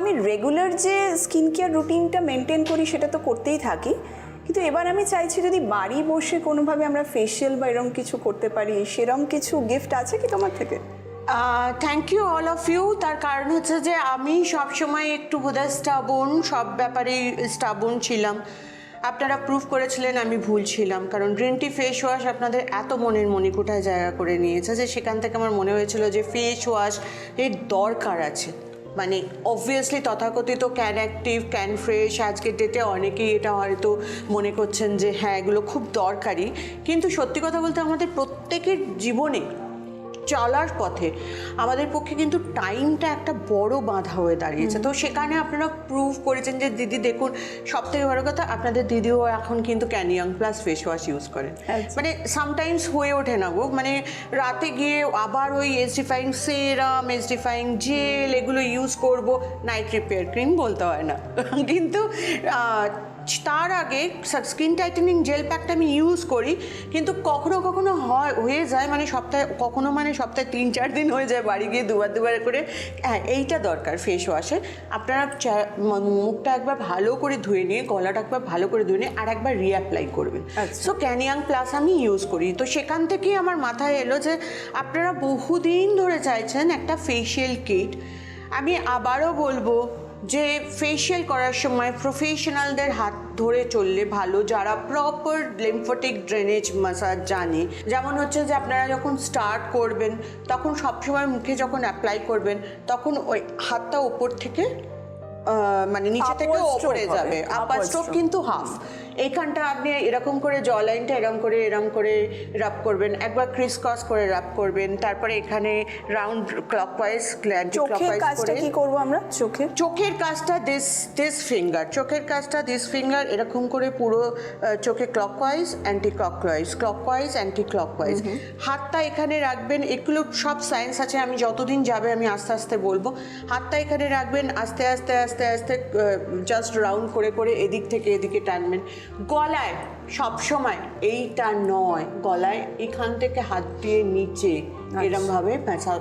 আমি রেগুলার যে skin care রুটিনটা মেনটেন করি, সেটা তো করতেই থাকি। কিন্তু এবার আমি চাইছি যদি বাড়ি বসে কোনোভাবে আমরা ফেশিয়াল বা এরকম কিছু করতে পারি সেরকম কিছু গিফট আছে কি তোমার থেকে? Thank you all of you তার কারণ হচ্ছে যে আমি সবসময় একটু বোধহয় স্টাবন সব ব্যাপারেই স্টাবন ছিলাম। আপনারা প্রুফ করেছিলেন আমি ভুল ছিলাম। কারণ গ্রিন টি ফেস ওয়াশ আপনাদের এত মনের মণিকোঠায় জায়গা করে নিয়েছে যে সেখান থেকে আমার মনে হয়েছিল যে ফেস ওয়াশ এর দরকার আছে। মানে অবভিয়াসলি তথাকথিত ক্যান অ্যাক্টিভ ক্যান ফ্রেশ আজকের ডেটে অনেকেই এটা হয়তো মনে করছেন যে হ্যাঁ এগুলো খুব দরকারি। কিন্তু সত্যি কথা বলতে আমাদের প্রত্যেকের জীবনে চলার পথে। আমাদের পক্ষে কিন্তু টাইমটা একটা বড় বাধা হয়ে দাঁড়িয়েছে। তো সেখানে আপনারা প্রুভ করেছেন যে দিদি দেখুন সব থেকে বড় কথা আপনাদের দিদিও এখন কিন্তু ক্যানিয়াং প্লাস ফেস ওয়াশ ইউজ করেন। মানে সামটাইমস হয়ে ওঠে না গো। মানে রাতে গিয়ে আবার ওই এসডিফাইং সেরাম এসডিফাইং জেল এগুলো ইউজ করব। নাইট রিপেয়ার ক্রিম বলতে হয় না। কিন্তু তার আগে স্কিন টাইটেনিং জেল প্যাকটা আমি ইউজ করি কিন্তু কখনো কখনো হয় হয়ে যায় মানে সপ্তাহে কখনো মানে সপ্তাহে তিন চার দিন হয়ে যায় বাড়ি গিয়ে দুবার দুবার করে। হ্যাঁ এইটা দরকার ফেস ওয়াশে আপনারা মুখটা একবার ভালো করে ধুয়ে নিয়ে গলাটা একবার ভালো করে ধুয়ে নিয়ে আর একবার রিঅ্যাপ্লাই করবেন। সো ক্যানিয়াং প্লাস আমি ইউজ করি। তো সেখান থেকেই আমার মাথায় এলো যে আপনারা বহুদিন ধরে চাইছেন একটা ফেশিয়াল কিট আমি আবারও বলব যে ফেশিয়াল করার সময় প্রফেশনালদের হাত ধরে চললে ভালো যারা প্রপার লিম্ফোটিক ড্রেনেজ মাসাজ জানে। যেমন হচ্ছে যে আপনারা যখন স্টার্ট করবেন তখন সবসময় মুখে যখন অ্যাপ্লাই করবেন তখন ওই হাতটা ওপর থেকে মানে নিচে থেকে ওপরে যাবে। আপার স্ট্রোক কিন্তু হাফ এইখানটা আপনি এরকম করে জ লাইনটা এরকম করে এরকম করে রাব করবেন। একবার ক্রিস ক্রস করে রাব করবেন। তারপরে এখানে রাউন্ড ক্লকওয়াইজ চোখের কাজটা কি করব আমরা? চোখে? চোখের কাজটা দিস দিস ফিঙ্গার চোখের কাজটা দিস ফিঙ্গার এরকম করে পুরো চোখে clockwise anti clockwise clockwise anti clockwise হাতটা এখানে রাখবেন এগুলো সব সায়েন্স আছে আমি যতদিন যাবে আমি আস্তে আস্তে বলব। হাতটা এখানে রাখবেন আস্তে আস্তে আস্তে আস্তে জাস্ট রাউন্ড করে করে এদিক থেকে এদিকে টানবেন। গলায় সবসময় এইটা নয়। গলায় এখান থেকে হাত দিয়ে নিচে এরমভাবে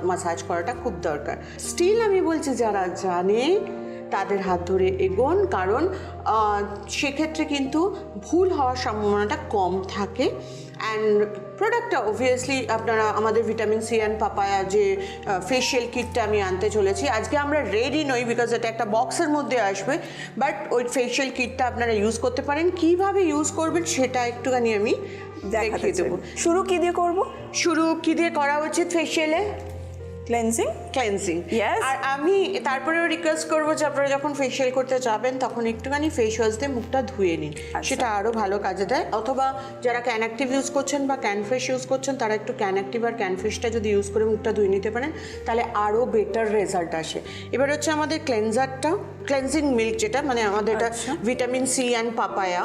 মাসাজ করাটা খুব দরকার। স্টিল আমি বলছি যারা জানে তাদের হাত ধরে এগোন কারণ সেক্ষেত্রে কিন্তু ভুল হওয়ার সম্ভাবনাটা কম থাকে। অ্যান্ড প্রোডাক্টটা অবভিয়াসলি আপনারা আমাদের ভিটামিন সি অ্যান্ড পাপায়া যে ফেশিয়াল কিটটা আমি আনতে চলেছি আজকে আমরা রেডি নই বিকজ এটা একটা বক্সের মধ্যে আসবে। বাট ওই ফেশিয়াল কিটটা আপনারা ইউজ করতে পারেন। কীভাবে ইউজ করবেন সেটা একটুখানি আমি দেখিয়ে দেবো। শুরু কী দিয়ে করব? শুরু কী দিয়ে করা উচিত ফেশিয়ালে ক্লেন্সিং ক্লেন্সিং আর আমি তারপরেও রিকোয়েস্ট করব যে আপনারা যখন ফেশিয়াল করতে যাবেন তখন একটুখানি ফেস ওয়াশ দিয়ে মুখটা ধুয়ে নিন। আচ্ছা। সেটা আরও ভালো কাজে দেয়। অথবা যারা ক্যান অ্যাক্টিভ ইউজ করছেন বা ক্যান ফ্রেশ ইউজ করছেন তারা একটু ক্যান অ্যাক্টিভ আর ক্যান ফ্রেশটা যদি ইউজ করে মুখটা ধুয়ে নিতে পারেন তাহলে আরও বেটার রেজাল্ট আসে। এবার হচ্ছে আমাদের ক্লেনজারটা ক্লেন্সিং মিল্ক যেটা মানে আমাদের এটা। ভিটামিন সি অ্যান্ড পাপায়া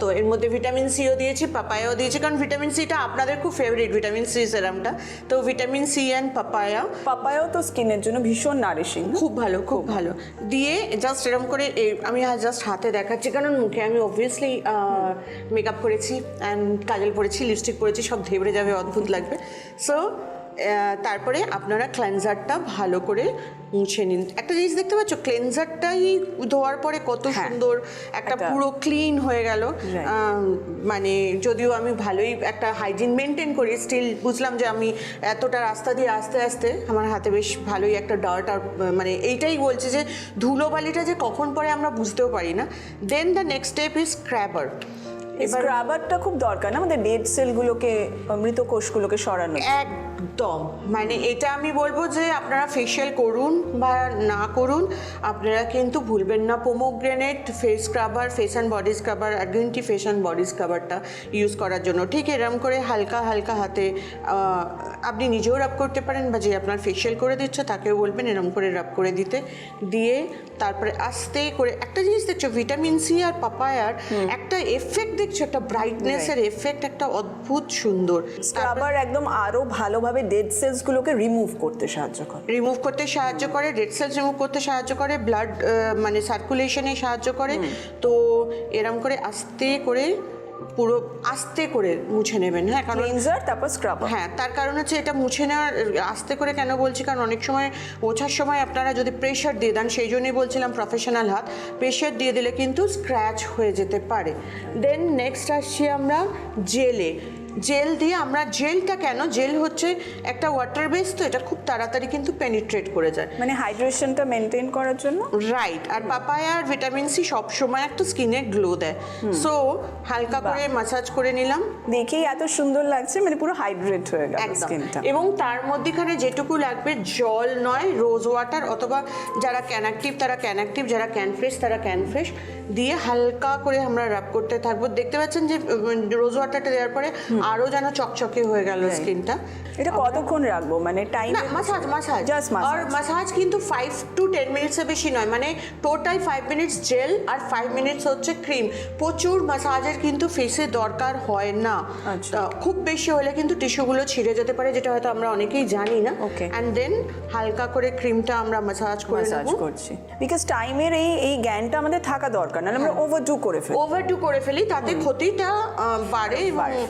তো এর মধ্যে ভিটামিন সিও দিয়েছি পাপায়াও দিয়েছি কারণ ভিটামিন সিটা আপনাদের খুব ফেভারিট ভিটামিন সি সেরামটা তো ভিটামিন সি অ্যান্ড পাপায়া পাপায়াও তো স্কিনের জন্য ভীষণ নারিশিং খুব ভালো খুব ভালো। দিয়ে জাস্ট এরকম করে আমি জাস্ট হাতে দেখাচ্ছি কারণ মুখে আমি অবভিয়াসলি মেকআপ করেছি অ্যান্ড কাজল পরেছি লিপস্টিক পরেছি সব ধেবড়ে যাবে অদ্ভুত লাগবে। সো তারপরে আপনারা ক্লেনজারটা ভালো করে মুছে নিন। একটা জিনিস দেখতে পাচ্ছ ক্লেনজারটাই ধোয়ার পরে কত হ্যাঁ, সুন্দর একটা পুরো ক্লিন হয়ে গেল। মানে যদিও আমি ভালোই একটা হাইজিন মেনটেন করি স্টিল বুঝলাম যে আমি এতটা রাস্তা দিয়ে আস্তে আস্তে আমার হাতে বেশ ভালোই একটা ডার্ট আর মানে এইটাই বলছে যে ধুলোবালিটা যে কখন পরে আমরা বুঝতেও পারি না। Then the next step is scrubber স্ক্রাবারটা খুব দরকার না আমাদের ডেড সেলগুলোকে মৃত কোষগুলোকে সরানো একদম। মানে এটা আমি বলব যে আপনারা ফেশিয়াল করুন বা না করুন আপনারা কিন্তু ভুলবেন না। Pomegranate face scrubber face and body scrubber R green tea face and body স্ক্রাবারটা use করার জন্য। ঠিক এরম করে হালকা হালকা হাতে আপনি নিজেও রাব করতে পারেন বা যে আপনার ফেশিয়াল করে দিচ্ছে তাকেও বলবেন এরম করে রাব করে দিতে। দিয়ে তারপরে আস্তে করে একটা জিনিস দেখছ ভিটামিন সি আর পাপায়ার একটা এফেক্ট দেখছ একটা ব্রাইটনেসের এফেক্ট একটা অদ্ভুত সুন্দর। স্ক্রাবার একদম আরও ভালোভাবে ডেড সেলসগুলোকে রিমুভ করতে সাহায্য করে। রিমুভ করতে সাহায্য করে রেড সেলস রিমুভ করতে সাহায্য করে ব্লাড মানে সার্কুলেশনে সাহায্য করে। তো এরম করে আস্তে করে পুরো আস্তে করে মুছে নেবেন হ্যাঁ? কারণ ক্লিনজার তারপর স্ক্রাবার হ্যাঁ তার কারণ হচ্ছে এটা মুছে নেওয়ার আস্তে করে কেন বলছি? কারণ অনেক সময় মোছার সময় আপনারা যদি প্রেশার দিয়ে দেন সেই জন্যই বলছিলাম প্রফেশনাল হাত প্রেশার দিয়ে দিলে কিন্তু স্ক্র্যাচ হয়ে যেতে পারে। দেন নেক্সট আসছি আমরা জেলে। জেল দিয়ে আমরা জেলটা কেন? জেল হচ্ছে একটা ওয়াটার বেস তো এটা খুব তাড়াতাড়ি কিন্তু পেনিট্রেট করে যায়। মানে হাইড্রেশনটা মেনটেন করার জন্য? রাইট আর পাপায়ার ভিটামিন সি সবসময় একটা স্কিনে গ্লো দেয়। সো হালকা করে মাসাজ করে নিলাম। দেখেই এত সুন্দর লাগছে মানে পুরো হাইড্রেট হয়ে গেল স্কিনটা এবং তার মধ্যেখানে যেটুকু লাগবে জল নয় রোজ ওয়াটার অথবা যারা ক্যানাক্টিভ তারা ক্যানাক্টিভ যারা ক্যান ফ্রেশ তারা ক্যান ফ্রেশ দিয়ে হালকা করে আমরা রাব করতে থাকব। দেখতে পাচ্ছেন যে রোজ ওয়াটারটা দেওয়ার পরে আরও যেন চকচকে হয়ে গেল স্কিনটা। এটা কতক্ষণ রাখব? মানে টাইম না মাসাজ মাসাজ Just আর মাসাজ কিন্তু ফাইভ টু টেন মিনিটসের বেশি নয় মানে টোটাল ফাইভ মিনিটস জেল আর ফাইভ মিনিটস হচ্ছে ক্রিম প্রচুর মাসাজের কিন্তু ফেসে দরকার হয় না। আচ্ছা। খুব বেশি হলে কিন্তু টিস্যুগুলো ছিঁড়ে যেতে পারে যেটা হয়তো আমরা অনেকেই জানি না। Okay. অ্যান্ড দেন হালকা করে ক্রিমটা আমরা মাসাজ করে মাসাজ করছি। বিকজ টাইমের এই এই জ্ঞানটা আমাদের থাকা দরকার না আমরা ওভারডু করে ফেলি। ওভারডু করে ফেলি তাতে ক্ষতিটা বাড়ে এবং বাড়ে।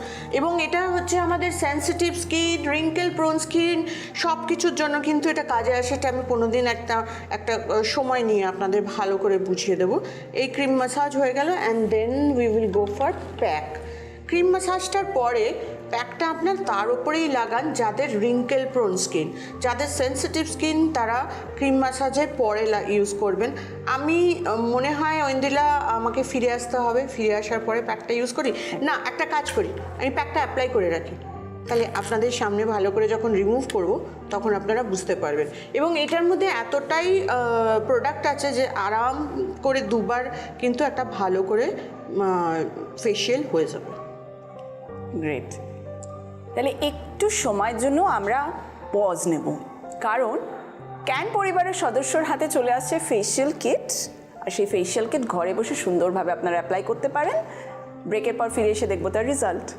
এবং এটা হচ্ছে আমাদের sensitive skin wrinkle prone skin সব কিছুর জন্য কিন্তু এটা কাজে আসে। এটা আমি কোনো দিন একটা একটা সময় নিয়ে আপনাদের ভালো করে বুঝিয়ে দেবো। এই ক্রিম ম্যাসাজ হয়ে গেল and then we will go for pack cream মাসাজটার পরে প্যাকটা আপনার তার উপরেই লাগান যাদের রিঙ্কেল প্রোন স্কিন যাদের সেনসিটিভ স্কিন তারা ক্রিম মাসাজের পরে ইউজ করবেন। আমি মনে হয় ঐন্দিলা আমাকে ফিরে আসতে হবে। ফিরে আসার পরে প্যাকটা ইউজ করি। না, একটা কাজ করি। আমি প্যাকটা অ্যাপ্লাই করে রাখি। তাহলে আপনাদের সামনে ভালো করে যখন রিমুভ করব, তখন আপনারা বুঝতে পারবেন। এবং এটার মধ্যে এতটাই প্রোডাক্ট আছে যে আরাম করে দুবার কিন্তু একটা ভালো করে ফেশিয়াল হয়ে যাবে। গ্রেট তাহলে একটু সময়ের জন্য আমরা পজ নেব। কারণ ক্যান পরিবারের সদস্যর হাতে চলে আসছে ফেশিয়াল কিট আর সেই ফেশিয়াল কিট ঘরে বসে সুন্দরভাবে আপনারা অ্যাপ্লাই করতে পারেন। ব্রেকের পর ফিরে এসে দেখব তার রেজাল্ট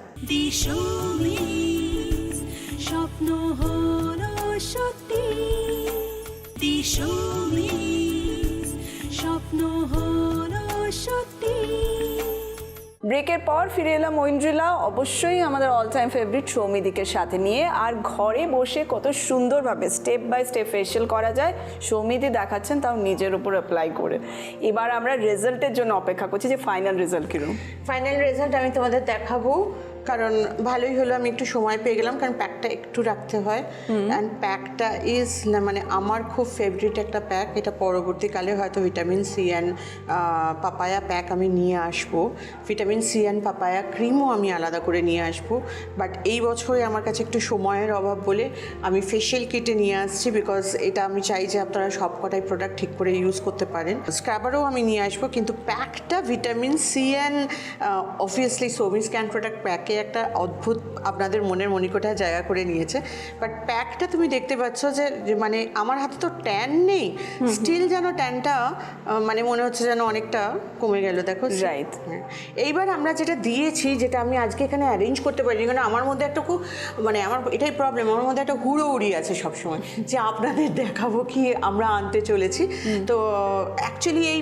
স্বপ্ন হলো সত্যি। স্বপ্ন হলো সত্যি। ব্রেকের পর ফিরে এলাম ঐন্দ্রিলা। অবশ্যই আমাদের অল টাইম ফেভারিট সৌমিদিকের সাথে নিয়ে। আর ঘরে বসে কত সুন্দরভাবে স্টেপ বাই স্টেপ ফেশিয়াল করা যায়, সৌমিদি দেখাচ্ছেন, তাও নিজের উপর অ্যাপ্লাই করে। এবার আমরা রেজাল্টের জন্য অপেক্ষা করছি যে ফাইনাল রেজাল্ট কীরকম? ফাইনাল রেজাল্ট আমি তোমাদের দেখাবো। কারণ ভালোই হলো আমি একটু সময় পেয়ে গেলাম কারণ প্যাকটা একটু রাখতে হয়। অ্যান্ড প্যাকটা ইজ না মানে আমার খুব ফেভারিট একটা প্যাক এটা পরবর্তীকালে হয়তো vitamin C and papaya pack আমি নিয়ে আসব। ভিটামিন সি অ্যান্ড পাপায়া ক্রিমও আমি আলাদা করে নিয়ে আসব। বাট এই বছরে আমার কাছে একটু সময়ের অভাব বলে আমি ফেশিয়াল কিটে নিয়ে আসছি বিকজ এটা আমি চাই যে আপনারা সব কটাই প্রোডাক্ট ঠিক করে ইউজ করতে পারেন। স্ক্রাবারও আমি নিয়ে আসব কিন্তু প্যাকটা ভিটামিন সি অ্যান্ড অবভিয়াসলি সোমিস ক্যান প্রোডাক্ট প্যাকে একটা অদ্ভুত আপনাদের মনের মনিকোঠায় জায়গা করে নিয়েছে। বাট প্যাকটা তুমি দেখতে পাচ্ছ যে মানে আমার হাতে তো ট্যান নেই। স্টিল যেন ট্যানটা মানে মনে হচ্ছে যেন অনেকটা কমে গেল দেখো। Right. হ্যাঁ। এইবার আমরা যেটা দিয়েছি যেটা আমি আজকে এখানে অ্যারেঞ্জ করতে পারি কারণ আমার মধ্যে একটা খুব মানে আমার এটাই প্রবলেম আমার মধ্যে একটা হুড়ো উড়ি আছে সবসময় যে আপনাদের দেখাবো কি আমরা আনতে চলেছি। তো অ্যাকচুয়ালি এই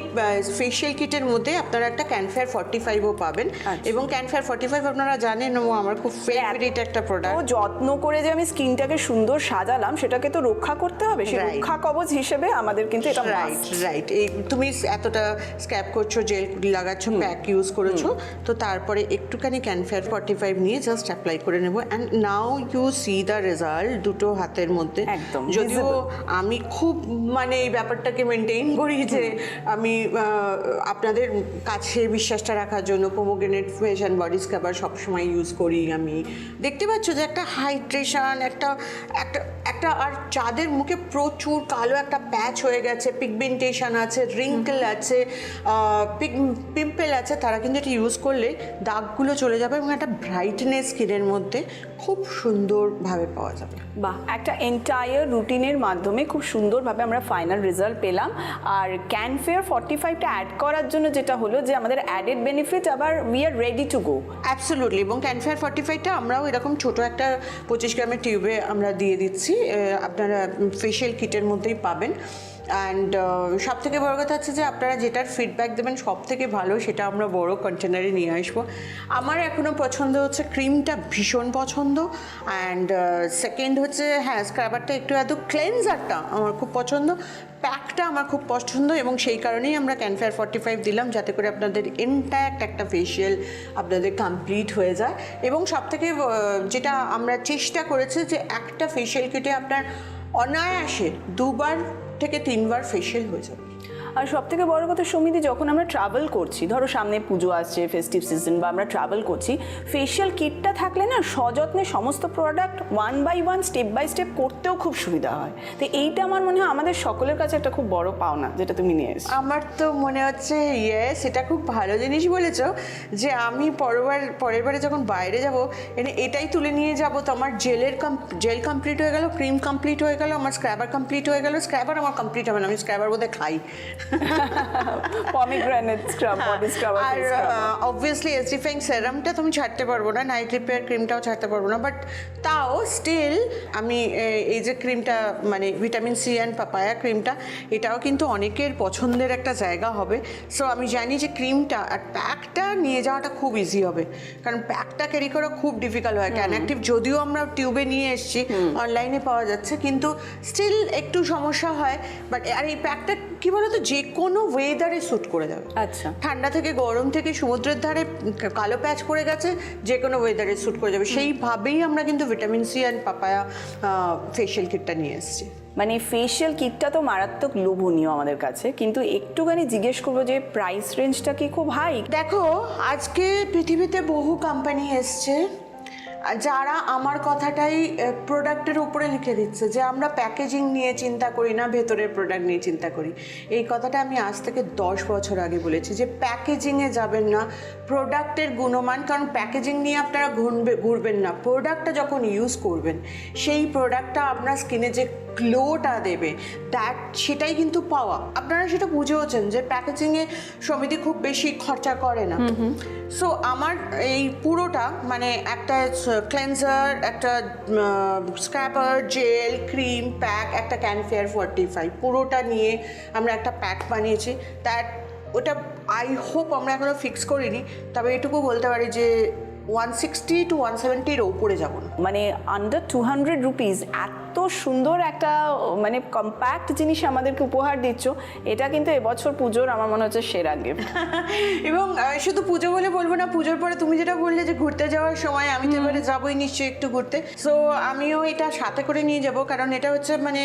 ফেশিয়াল কিটের মধ্যে আপনারা একটা ক্যানফেয়ার ফর্টি ফাইভও পাবেন। আচ্ছা। এবং ক্যানফেয়ার ফর্টি ফাইভ আপনারা জানেন ও আমার খুব ফেভারিট একটা প্রোডাক্ট যত্ন করে যে আমি স্কিনটাকে সুন্দর সাজালাম সেটাকে তো রক্ষা করতে হবে। সেই. রক্ষা কবচ হিসেবে আমাদের কিন্তু এটা রাইট রাইট এই তুমি এতটা স্ক্যাপ করছ জেল লাগাচ্ছ প্যাক ইউজ করেছ তো তারপরে একটুখানি ক্যানফেয়ার ফর্টি ফাইভ নিয়ে জাস্ট অ্যাপ্লাই করে নেব। And now you see the result দুটো হাতের মধ্যে। একদম, যদিও আমি খুব মানে এই ব্যাপারটাকে মেনটেন করি যে আমি আপনাদের কাছে বিশ্বাসটা রাখার জন্য pomegranate face and body scrubber সবসময় ইউজ করি আমি। দেখতে পাচ্ছ যে একটা হাইড্রেশন একটা একটা একটা আর চাঁদের মুখে প্রচুর কালো একটা প্যাচ হয়ে গেছে পিগমেন্টেশন আছে রিঙ্কেল আছে পিম্পেল আছে তারা কিন্তু এটা ইউজ করলে দাগগুলো চলে যাবে এবং একটা ব্রাইটনেস স্কিনের মধ্যে। খুব সুন্দরভাবে পাওয়া যাবে। বাহ একটা এন্টায়ার রুটিনের মাধ্যমে খুব সুন্দরভাবে আমরা ফাইনাল রেজাল্ট পেলাম। আর ক্যানফেয়ার ফর্টি ফাইভটা অ্যাড করার জন্য যেটা হলো যে আমাদের অ্যাডেড বেনিফিট আবার we are ready to go absolutely এবং ক্যানফেয়ার ফর্টি ফাইভটা আমরাও এরকম ছোট একটা পঁচিশ গ্রামের টিউবে আমরা দিয়ে দিচ্ছি। আপনারা ফেশিয়াল কিটের মধ্যেই পাবেন। অ্যান্ড সব থেকে বড় কথা হচ্ছে যে আপনারা যেটার ফিডব্যাক দেবেন সব থেকে ভালো সেটা আমরা বড় কন্টেনারে নিয়ে আসব। আমার এখনও পছন্দ হচ্ছে ক্রিমটা ভীষণ পছন্দ। অ্যান্ড সেকেন্ড হচ্ছে হ্যাঁ স্ক্রাবারটা একটু এত ক্লেন্সারটা আমার খুব পছন্দ। প্যাকটা আমার খুব পছন্দ এবং সেই কারণেই আমরা ক্যানফেয়ার ফর্টি ফাইভ দিলাম যাতে করে আপনাদের ইনট্যাক্ট একটা ফেশিয়াল আপনাদের কমপ্লিট হয়ে যায়। এবং সব থেকে যেটা আমরা চেষ্টা করেছি যে একটা ফেশিয়াল কিটে আপনার অনায়াসে দুবার থেকে তিনবার ফেশিয়াল হয়ে যাবে। আর সব থেকে বড় কথা সমিতি যখন আমরা ট্রাভেল করছি, ধরো সামনে পুজো আসছে ফেস্টিভ সিজন বা আমরা ট্রাভেল করছি ফেশিয়াল কিটটা থাকলে না সযত্নে সমস্ত product one by one step by step করতেও খুব সুবিধা হয়। তো এইটা আমার মনে হয় আমাদের সকলের কাছে একটা খুব বড় পাওনা যেটা তুমি নিয়ে এসছো। আমার তো মনে হচ্ছে ইয়েস এটা খুব ভালো জিনিস বলেছ যে আমি পরবার, পরের বারে যখন বাইরে যাব এনে এটাই তুলে নিয়ে যাব তো আমার জেলের জেল কমপ্লিট হয়ে গেল ক্রিম কমপ্লিট হয়ে গেল, আমার স্ক্র্যাবার কমপ্লিট হয়ে গেল স্ক্র্যাবার আমার কমপ্লিট হবে না, আমি স্ক্র্যাবার বোধহয় খাই। পমিগ্রানেট স্ক্রাব বডি স্ক্রাব আর অবভিয়াসলি এসিফাইং সেরামটা তুমি ছাড়তে পারব না নাইট রিপেয়ার ক্রিমটাও ছাড়তে পারব না বাট তাও স্টিল আমি এই যে ক্রিমটা মানে ভিটামিন সি অ্যান্ড পাপায়া ক্রিমটা এটাও কিন্তু অনেকের পছন্দের একটা জায়গা হবে। সো আমি জানি যে ক্রিমটা আর প্যাকটা নিয়ে যাওয়াটা খুব ইজি হবে কারণ প্যাকটা ক্যারি করা খুব ডিফিকাল্ট হয়। ক্যান অ্যাক্টিভ যদিও আমরা টিউবে নিয়ে এসেছি অনলাইনে পাওয়া যাচ্ছে কিন্তু স্টিল একটু সমস্যা হয় বাট আর এই প্যাকটা কি বলতো? যে কোনো ওয়েদারে স্যুট করে যাবে। আচ্ছা। ঠান্ডা থেকে গরম থেকে সমুদ্রের ধারে কালো প্যাচ পড়ে গেছে যে কোনো ওয়েদারে স্যুট করে যাবে। সেইভাবেই আমরা কিন্তু vitamin C and papaya facial কিটটা নিয়ে এসেছি। মানে ফেশিয়াল কিটটা তো মারাত্মক লোভনীয় আমাদের কাছে কিন্তু একটুখানি জিজ্ঞেস করব যে প্রাইস রেঞ্জটা কি খুব হাই দেখো আজকে পৃথিবীতে বহু কোম্পানি এসছে যারা আমার কথাটাই প্রোডাক্টের উপরে লিখে দিচ্ছে, যে আমরা প্যাকেজিং নিয়ে চিন্তা করি না, ভেতরের প্রোডাক্ট নিয়ে চিন্তা করি। এই কথাটা আমি আজ থেকে দশ বছর আগে বলেছি, যে প্যাকেজিংয়ে যাবেন না প্রোডাক্টের গুণমান, কারণ প্যাকেজিং নিয়ে আপনারা ঘুরবে, ঘুরবেন না। প্রোডাক্টটা যখন ইউজ করবেন, সেই প্রোডাক্টটা আপনার স্কিনে যে গ্লোটা দেবে। দ্যাট সেটাই কিন্তু পাওয়া। আপনারা সেটা বুঝেওছেন যে প্যাকেজিংয়ে সমিতি খুব বেশি খরচা করে না। সো আমার এই পুরোটা মানে একটা ক্লেন্সার একটা স্ক্র্যাপার জেল ক্রিম প্যাক একটা ক্যানফেয়ার ফর্টি ফাইভ পুরোটা নিয়ে আমরা একটা প্যাক বানিয়েছি। দ্যাট ওটা আই হোপ আমরা এখনও ফিক্স করিনি। তবে এটুকু বলতে পারি যে ওয়ান সিক্সটি টু ওয়ান সেভেন্টির ওপরে যাব। না মানে আন্ডার টু হান্ড্রেড রুপিস এত সুন্দর একটা মানে কম্প্যাক্ট জিনিস আমাদেরকে উপহার দিচ্ছ এটা কিন্তু এবছর পুজোর আমার মনে হচ্ছে সেরা গিফট এবং শুধু পুজো বলে বলব না পুজোর পরে তুমি যেটা বললে যে ঘুরতে যাওয়ার সময় আমি তো এবারে যাবোই নিশ্চয়ই একটু ঘুরতে। সো আমিও এটা সাথে করে নিয়ে যাব কারণ এটা হচ্ছে মানে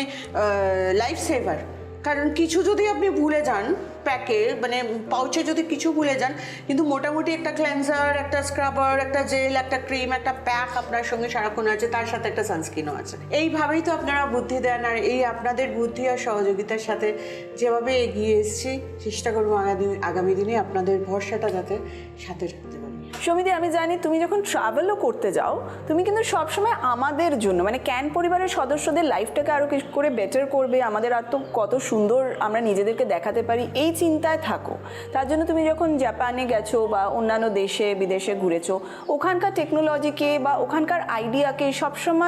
লাইফ সেভার কারণ কিছু যদি আপনি ভুলে যান প্যাকে মানে পাউচে যদি কিছু ভুলে যান, কিন্তু মোটামুটি একটা ক্লেন্সার একটা স্ক্রাবার একটা জেল একটা ক্রিম একটা প্যাক আপনার সঙ্গে সারাক্ষণ আছে, তার সাথে একটা সানস্ক্রিনও আছে। এইভাবেই তো আপনারা বুদ্ধি দেন, আর এই আপনাদের বুদ্ধি আর সহযোগিতার সাথে যেভাবে এগিয়ে এসছি, চেষ্টা করব আগামী আগামী দিনে আপনাদের ভরসাটা যাতে সাথে রাখতে পারি। সমিতি আমি জানি তুমি যখন ট্রাভেলও করতে যাও, তুমি কিন্তু সবসময় আমাদের জন্য মানে ক্যান পরিবারের সদস্যদের লাইফটাকে আরও কিছু করে বেটার করবে, আমাদের আর তো কত সুন্দর আমরা নিজেদেরকে দেখাতে পারি, এই চিন্তায় থাকো। তার জন্য তুমি যখন জাপানে গেছো বা অন্যান্য দেশে, বিদেশে ঘুরেছো, ওখানকার টেকনোলজিকে বা ওখানকার আইডিয়াকে সবসময়